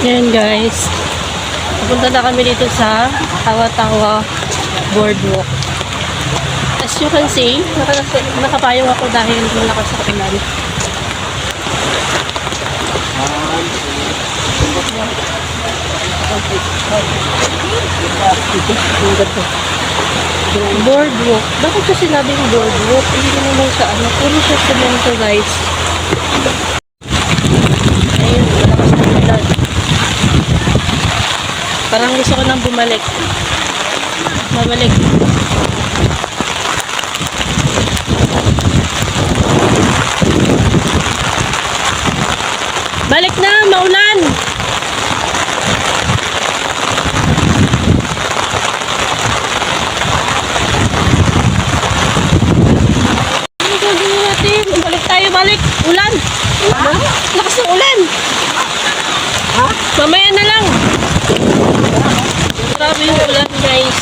Yan guys. Pupunta na kami dito sa Tawa-Tawa Boardwalk. As you can see, naka- nakapayong ako dahil malakas sa ulan. Boardwalk. Bakit ko sinabing boardwalk? Hindi ko naman sa ano. Puro siya semento guys. Parang gusto ko nang bumalik. Mabalik. Balik na, maulan! Ano gagawin natin? Balik tayo, Ulan! Lakas ng ulan! Mamaya na lang! Grabe yung ulan, guys.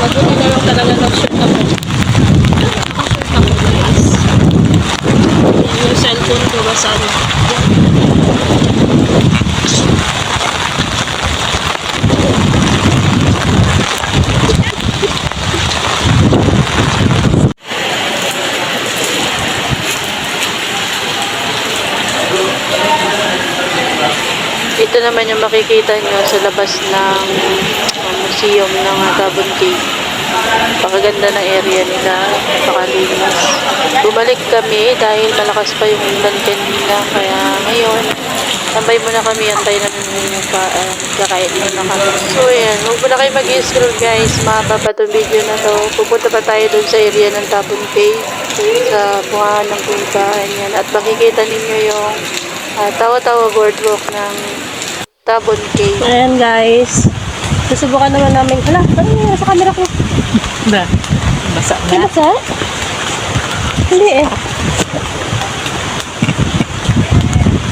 Mabuti na lang talaga nag-shoot ako. Naka-shoot ako, guys. Yung cellphone ko basa na. Ito yung makikita nyo sa labas ng uh, museum ng Gabon Cave. Pakaganda ng area nila, pakalinis. Bumalik kami dahil malakas pa yung ulan kanina, kaya ngayon, tambay muna kami, antay na yung pa, uh, kakain muna kami. So yan, huwag muna kayo mag-scroll guys, mahaba pa itong video na to. Pupunta pa tayo dun sa area ng Gabon Cave, sa bunga ng puntahan yan. At makikita ninyo yung uh, tawa-tawa boardwalk ng Tabon Cave. Ayan guys. Susubukan naman namin. Hala, ano yung sa camera ko? Ba? Basa Di ba sa? Hindi eh.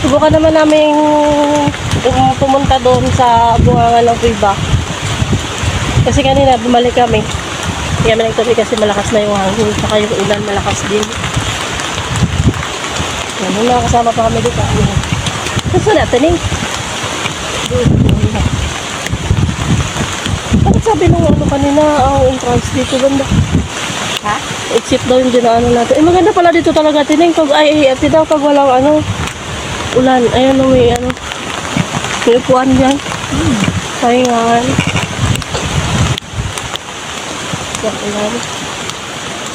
Subukan naman namin um, pumunta doon sa bungangan ng Viva. Kasi kanina bumalik kami. Kaya may nagtabi kasi malakas na yung hangin. Saka yung ulan malakas din. Yan, yung mga kasama pa kami dito. Ano? Gusto natin eh. Bakit sabi nung ano kanina ang entrance dito banda? Ha? Exit daw yung dinaanan natin. Eh maganda pala dito talaga tining pag ay ay ati daw pag walang ano ulan. Ayan o may ano. May upuan dyan. Hmm. Pahingan. Yung ulan.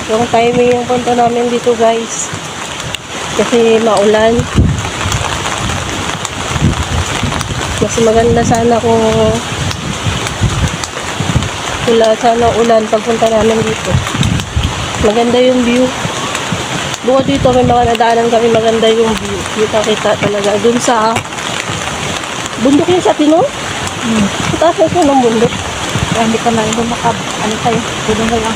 Yung timing yung punta namin dito guys. Kasi maulan. Mas maganda sana kung wala sana ulan pagpunta namin dito. Maganda yung view. Bukod dito may mga nadaanan kami maganda yung view. Kita kita talaga. Dun sa bundok yun sa Tino? Hmm. Taas na ng bundok. Kaya hindi ka na hindi maka, ano tayo,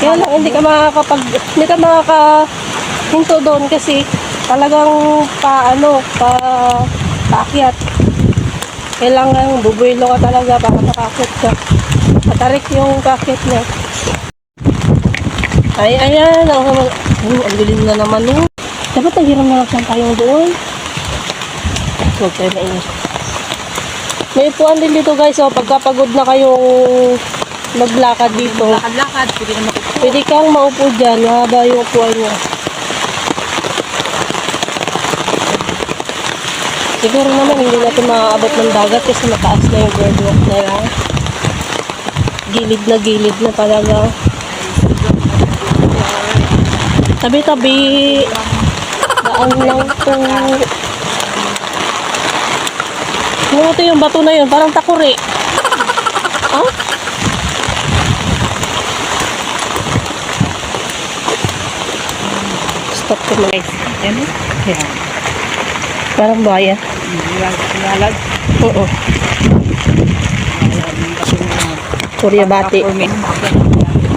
Kaya lang hindi ka makakapag, hindi ka makakahinto doon kasi talagang pa ano, pa paakyat. Kailangan bubuelo ka talaga para makakit ka. Matarik yung kakit niya. Ay, ayan. Ang, ang, ang dilim na naman yun. Dapat naghiram na lang tayo doon. Huwag tayo mainis. May upuan din dito guys. Oh, pagkapagod na kayong maglakad dito. lakad-lakad, pwede. Pwede kang maupo dyan, mahaba yung upuan niya. Siguro naman hindi natin maaabot ng dagat kasi mataas na yung boardwalk na yan. Gilid na gilid na talaga. Tabi-tabi. Daan lang po. Ano ito yung bato na yun? Parang takuri. Ah? Stop ko na. Yan eh. Kaya, Parang bayan. lalag. Oo. Kuryabati.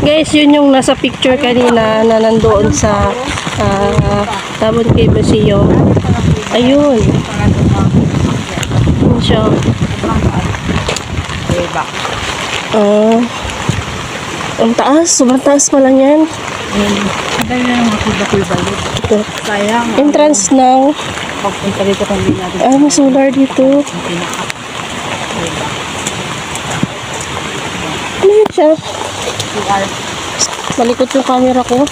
Guys, yun yung nasa picture kanina na nandoon sa uh, Tabon Cave Museum. Ayun. Yun siya. Ah. ang taas. Sobrang taas pa lang yan. Sayang. Entrance ng, Pagpunta dito hindi natin ah, may solar dito. Ano yun siya? Malikot yung camera ko.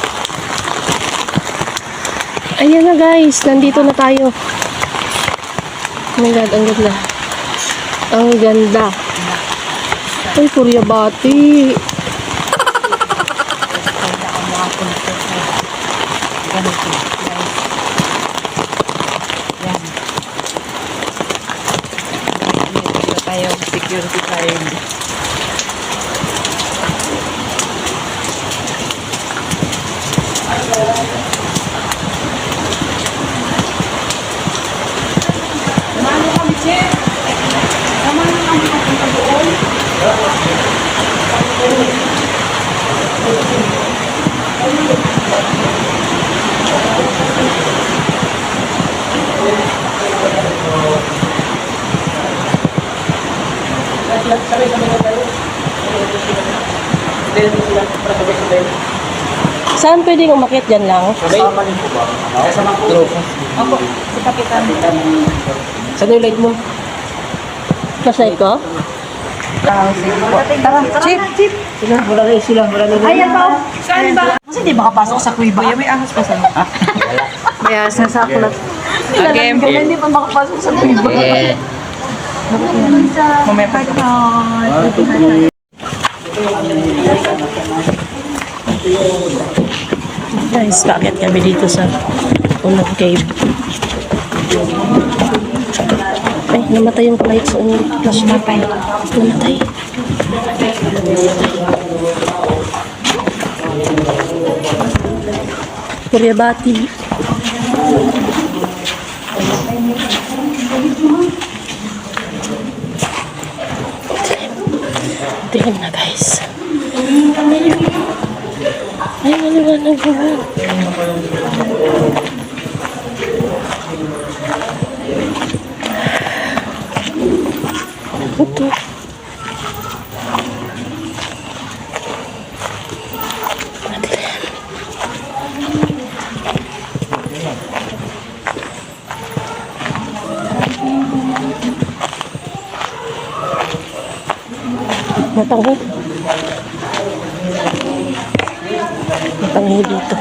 Ayan na guys, nandito na tayo. Oh my god, ang ganda. Ang ganda. Ay, Kuryabati. Kaya ang mga punta sa ganito. Guys. Yan. Dito tayo. Security tayo. Saan pwedeng umakit dyan lang? Ako, si Kapitan. Saan yung light mo? Nasa ito? Tara, Chip. Chip. Wala na sila, wala na Ayan ba? Saan ba? Kasi di makapasok sa kuiba. Kuya, may ahas pa sa May ahas na sa akulat. Again. Kaya hindi pa makapasok sa kuiba. Mamaya pa. Guys, bakit kami dito sa unang cave? Ay, namatay yung lights on flash natin. Namatay. Kuryabati. Dilim na guys. Ay, maliwanag naman. Ito. Madilim. Matanggal. Matanggal dito.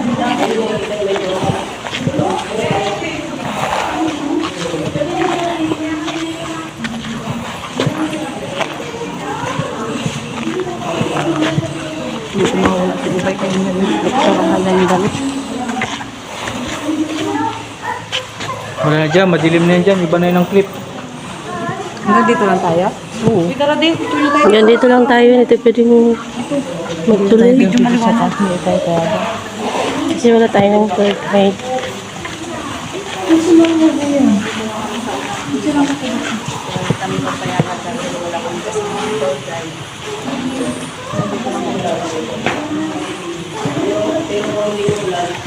Dito mawala si Ubay kayo na nagkaroon na yung damit. Wala na dyan, madilim na yan dyan. Iba na yun ang clip. Hanggang dito lang tayo? Oo. Dito lang din. Dito lang tayo. Yan, dito lang tayo. Hindi pwedeng magtuloy. Medyo maliwanag. Hindi tayo kaya. Kasi wala tayong third height.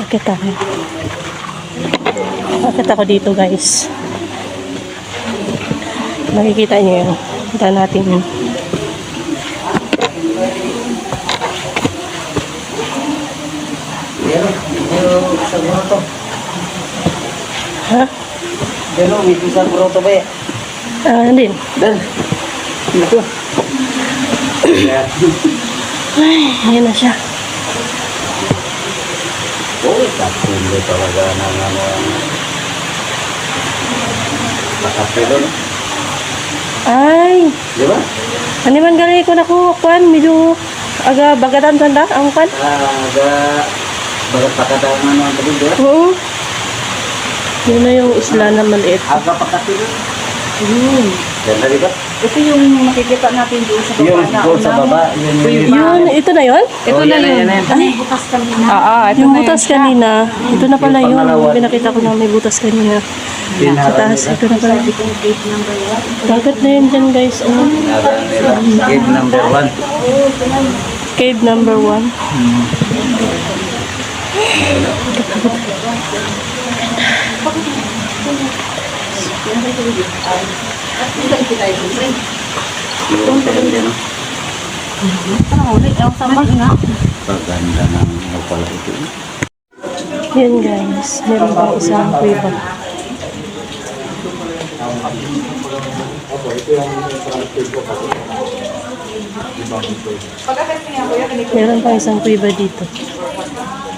Akit ako. Akit ako dito guys. Makikita niyo yun. Kita natin yun. Ha? Pero may pisang broto ba eh? Ah, din. Dan. Ito. Ay, ayan na siya. Uy, kapulo talaga ng ano. Nakapilo, no? Ay, Di ba? ano man gali ko na ko, kwan, medyo aga bagatan sanda, ang kwan. Aga, bagat pakatang ano ang tagod, di ba? Oo. Yun na yung isla na maliit. Aga pakatilo. Hmm. Ganda, di ba? Ito yung makikita natin doon sa baba. Yung doon sa baba, yun yung... Yun, ito na yun? Ito Oh, na yan na, yun. yan. Ay, bukas kanina. Ah, ah, ito Yung na butas yun kanina, ito na pala Yung yun. Pinakita ko na may butas kanina. Sa taas, ito na pala. Dagat na yun dyan guys. Oh. Gate number one. Cave number one. Dyan, no? Parang sa bag nga. Paganda ng pala ito. Yun guys, meron pang isang kuiba. Meron pang isang kuiba dito.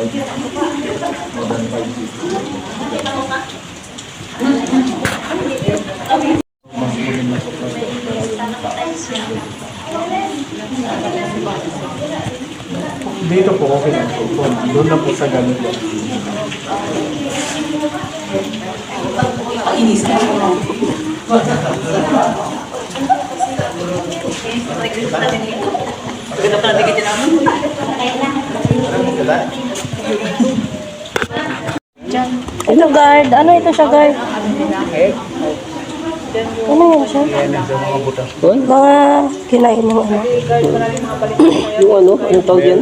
More than 5 feet. Mas muling na supply. Dito po, okay lang po. Doon na po sa ganito. Ito guard. Ano ito siya guard? Ano yun siya? Mga kinain ng ano? Yung ano, anong tawag yan?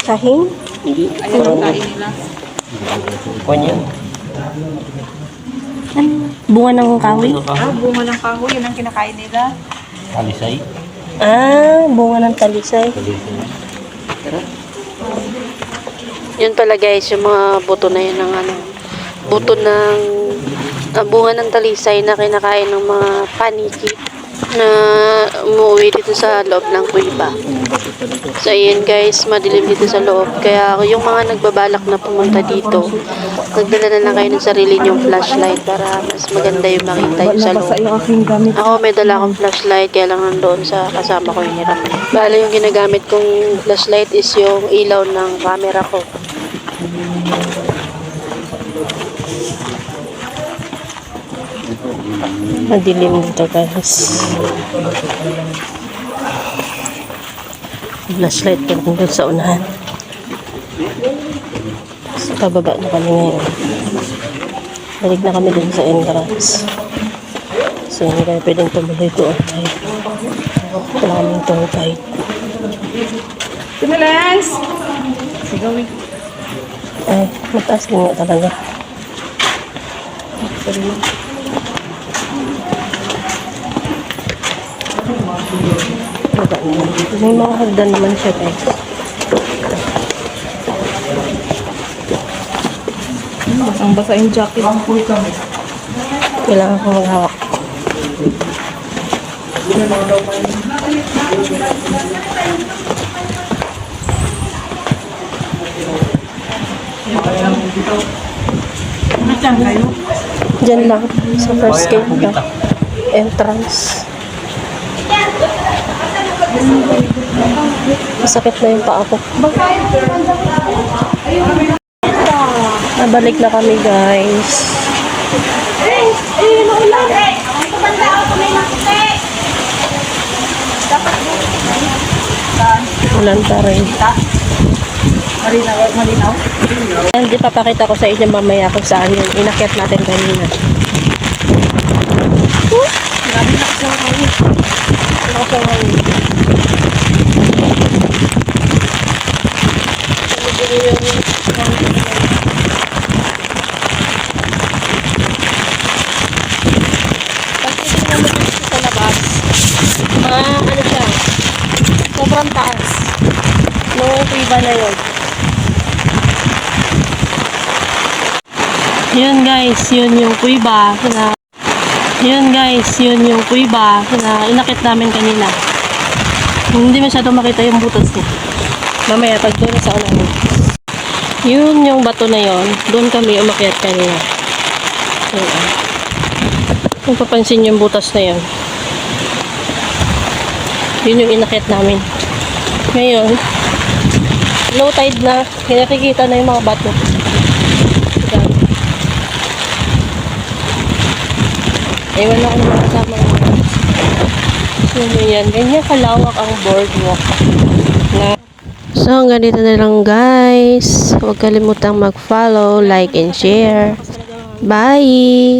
Sahing? Hindi. Parang Kwan yan. Bunga ng kahoy? Ah, bunga ng kahoy. Yun ang kinakain nila. Alisay. Ah, bunga ng talisay. Yun pala guys, yung mga buto na yun ng ano, buto ng ah, bunga ng talisay na kinakain ng mga paniki na umuwi dito sa loob ng kuiba. So ayun guys, madilim dito sa loob. Kaya yung mga nagbabalak na pumunta dito, nagdala na lang kayo ng sarili nyong flashlight para mas maganda yung makita yung sa loob. Ako may dala akong flashlight kaya lang nandoon sa kasama ko yung hiram. Bale yung ginagamit kong flashlight is yung ilaw ng camera ko. Madilim dito guys. Flashlight ko lang sa unahan. So, pababa na kami ngayon. Balik na kami dun sa entrance. So, hindi kami pwedeng tumuloy doon. Wala kaming tour guide. Pinalens! Ay, mataas din nga talaga. May mga hagdan naman siya guys. Ang basa yung jacket. Kailangan ko maghawak. Nasaan kayo? Diyan lang, sa first gate ka. Entrance. Masakit na yung paa ko. Nabalik na kami guys. Ulan pa rin. Malinaw. Malinaw. Hindi papakita ko sa inyo mamaya kung saan yung inakyat natin kanina. Grabe na kasi ako. Ano sa hangin? Pagtitignan mo dito sa labas, mga ano sobrang taas. Nung iba na yun. Yun guys, yun yung kuiba na yun guys, yun yung kuiba na inakit namin kanina. Hindi masyado makita yung butas niya. Mamaya pag doon sa unahan. Yun yung bato na yun, doon kami umakyat kanina. Yun. Kung papansin yung butas na yun. Yun yung inakyat namin. Ngayon, low tide na, kinakikita na yung mga bato. Ewan ako ng mga kasama ko. So, yan. Ganyan kalawak ang boardwalk na So, hanggang dito na lang guys. Huwag kalimutang mag-follow, like, and share. Bye!